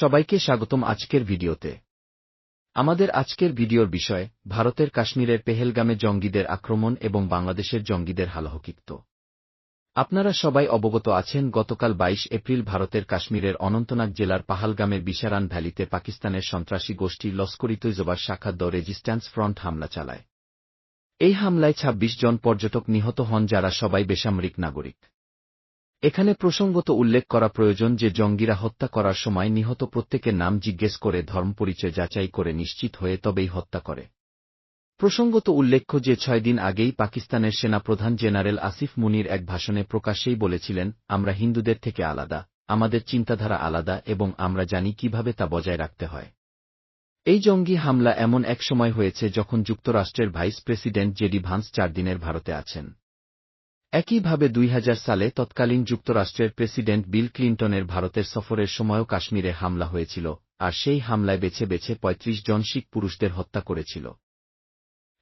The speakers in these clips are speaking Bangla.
সবাইকে স্বাগতম আজকের ভিডিওতে। আমাদের আজকের ভিডিওর বিষয়, ভারতের কাশ্মীরের পেহেলগামে জঙ্গিদের আক্রমণ এবং বাংলাদেশের জঙ্গিদের হালহকিক্ত আপনারা সবাই অবগত আছেন, গতকাল ২২ এপ্রিল ভারতের কাশ্মীরের অনন্তনাগ জেলার পাহালগামের বিশারান ভ্যালিতে পাকিস্তানের সন্ত্রাসী গোষ্ঠী লস্করি তৈজবার শাখা দ রেজিস্ট্যান্স ফ্রন্ট হামলা চালায়। এই হামলায় ২৬ জন পর্যটক নিহত হন, যারা সবাই বেসামরিক নাগরিক। এখানে প্রসঙ্গত উল্লেখ করা প্রয়োজন যে জঙ্গিরা হত্যা করার সময় নিহত প্রত্যেকের নাম জিজ্ঞেস করে ধর্ম পরিচয় যাচাই করে নিশ্চিত হয়ে তবেই হত্যা করে। প্রসঙ্গত উল্লেখ্য যে ছয় দিন আগেই পাকিস্তানের সেনাপ্রধান জেনারেল আসিফ মুনির এক ভাষণে প্রকাশ্যেই বলেছিলেন, আমরা হিন্দুদের থেকে আলাদা, আমাদের চিন্তাধারা আলাদা এবং আমরা জানি কীভাবে তা বজায় রাখতে হয়। এই জঙ্গি হামলা এমন এক সময় হয়েছে যখন যুক্তরাষ্ট্রের ভাইস প্রেসিডেন্ট জেডি ভান্স চার দিনের ভারতে আছেন। একইভাবে দুই হাজার সালে তৎকালীন যুক্তরাষ্ট্রের প্রেসিডেন্ট বিল ক্লিন্টনের ভারতের সফরের সময়ও কাশ্মীরে হামলা হয়েছিল, আর সেই হামলায় বেছে বেছে ৩৫ জন শিখ পুরুষদের হত্যা করেছিল।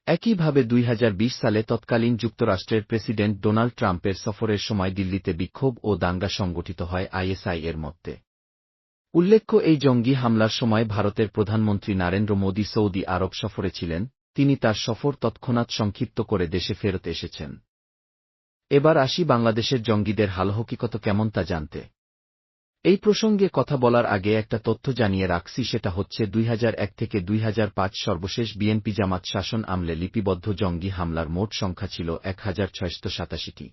একইভাবে দুই হাজার বিশ সালে তৎকালীন যুক্তরাষ্ট্রের প্রেসিডেন্ট ডোনাল্ড ট্রাম্পের সফরের সময় দিল্লিতে বিক্ষোভ ও দাঙ্গা সংগঠিত হয় আইএসআই এর মধ্যে। উল্লেখ্য, এই জঙ্গি হামলার সময় ভারতের প্রধানমন্ত্রী নরেন্দ্র মোদী সৌদি আরব সফরে ছিলেন, তিনি তার সফর তৎক্ষণাৎ সংক্ষিপ্ত করে দেশে ফেরত এসেছেন। এবার আসি বাংলাদেশের জঙ্গিদের হালহকিকত কেমন তা জানতে। এই প্রসঙ্গে কথা বলার আগে একটা তথ্য জানিয়ে রাখছি, সেটা হচ্ছে দুই হাজার এক থেকে দুই হাজার পাঁচ সর্বশেষ বিএনপি জামাত শাসন আমলে লিপিবদ্ধ জঙ্গি হামলার মোট সংখ্যা ছিল এক হাজার সাতাশিটি।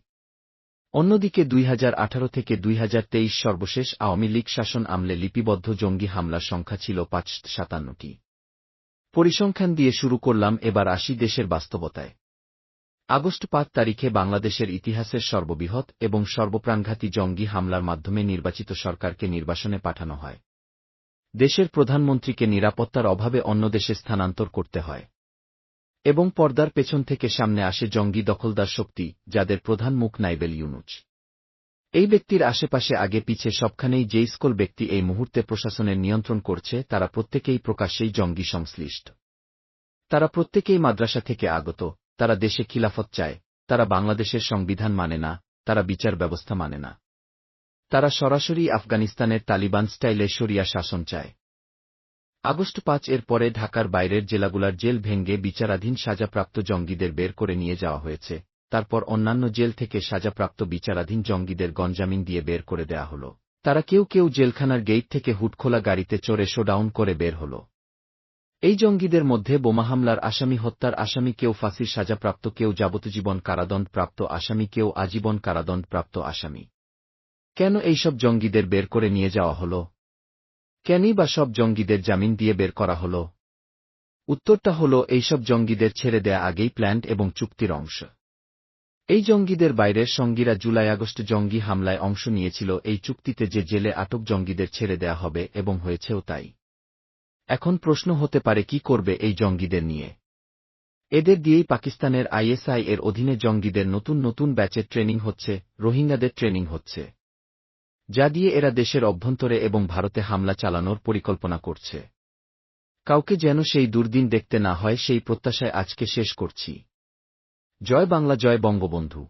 অন্যদিকে দুই হাজার আঠারো থেকে দুই তেইশ সর্বশেষ আওয়ামী লীগ শাসন আমলে লিপিবদ্ধ জঙ্গি হামলার সংখ্যা ছিল পাঁচ সাতান্নটি। পরিসংখ্যান দিয়ে শুরু করলাম, এবার আসি দেশের বাস্তবতায়। আগস্ট পাঁচ তারিখে বাংলাদেশের ইতিহাসের সর্ববৃহৎ এবং সর্বপ্রাণঘাতী জঙ্গি হামলার মাধ্যমে নির্বাচিত সরকারকে নির্বাসনে পাঠানো হয়। দেশের প্রধানমন্ত্রীকে নিরাপত্তার অভাবে অন্য দেশে স্থানান্তর করতে হয়। এবং পর্দার পেছন থেকে সামনে আসে জঙ্গি দখলদার শক্তি, যাদের প্রধান মুখ নাইবেল ইউনুচ। এই ব্যক্তির আশেপাশে আগে পিছে সবখানেই যে স্কুল ব্যক্তি এই মুহূর্তে প্রশাসনের নিয়ন্ত্রণ করছে, তারা প্রত্যেকেই প্রকাশ্যেই জঙ্গি সংশ্লিষ্ট। তারা প্রত্যেকেই মাদ্রাসা থেকে আগত তারা দেশে খিলাফত চায়, তারা বাংলাদেশের সংবিধান মানে না, তারা বিচার ব্যবস্থা মানে না। তারা সরাসরি আফগানিস্তানের তালিবান স্টাইলে সরিয়া শাসন চায়। আগস্ট পাঁচ এর পরে ঢাকার বাইরের জেলাগুলার জেল ভেঙ্গে বিচারাধীন সাজাপ্রাপ্ত জঙ্গিদের বের করে নিয়ে যাওয়া হয়েছে। তারপর অন্যান্য জেল থেকে সাজাপ্রাপ্ত বিচারাধীন জঙ্গিদের গঞ্জামিন দিয়ে বের করে দেয়া হল। তারা কেউ কেউ জেলখানার গেইট থেকে হুটখোলা গাড়িতে চড়ে শোডাউন করে বের হল। এই জঙ্গিদের মধ্যে বোমা হামলার আসামি, হত্যার আসামি, কেউ ফাঁসির সাজাপ্রাপ্ত, কেউ যাবতীজীবন কারাদণ্ডপ্রাপ্ত আসামি, কেউ আজীবন কারাদণ্ডপ্রাপ্ত আসামি। কেন এইসব জঙ্গিদের বের করে নিয়ে যাওয়া হল? কেনই বা সব জঙ্গিদের জামিন দিয়ে বের করা হল? উত্তরটা হল, এইসব জঙ্গিদের ছেড়ে দেয়া আগেই প্ল্যান্ট এবং চুক্তির অংশ। এই জঙ্গিদের বাইরের সঙ্গীরা জুলাই আগস্ট জঙ্গি হামলায় অংশ নিয়েছিল, এই চুক্তিতে যে জেলে আটক জঙ্গিদের ছেড়ে দেয়া হবে এবং হয়েছেও তাই। এখন প্রশ্ন হতে পারে কি করবে এই জঙ্গিদের নিয়ে। এদের দিয়েই পাকিস্তানের আইএসআই এর অধীনে জঙ্গিদের নতুন নতুন ব্যাচের ট্রেনিং হচ্ছে, রোহিঙ্গাদের ট্রেনিং হচ্ছে। যা দিয়ে এরা দেশের অভ্যন্তরে এবং ভারতে হামলা চালানোর পরিকল্পনা করছে। কাউকে যেন সেই দুর্দিন দেখতে না হয়, সেই প্রত্যাশায় আজকে শেষ করছি। জয় বাংলা, জয় বঙ্গবন্ধু।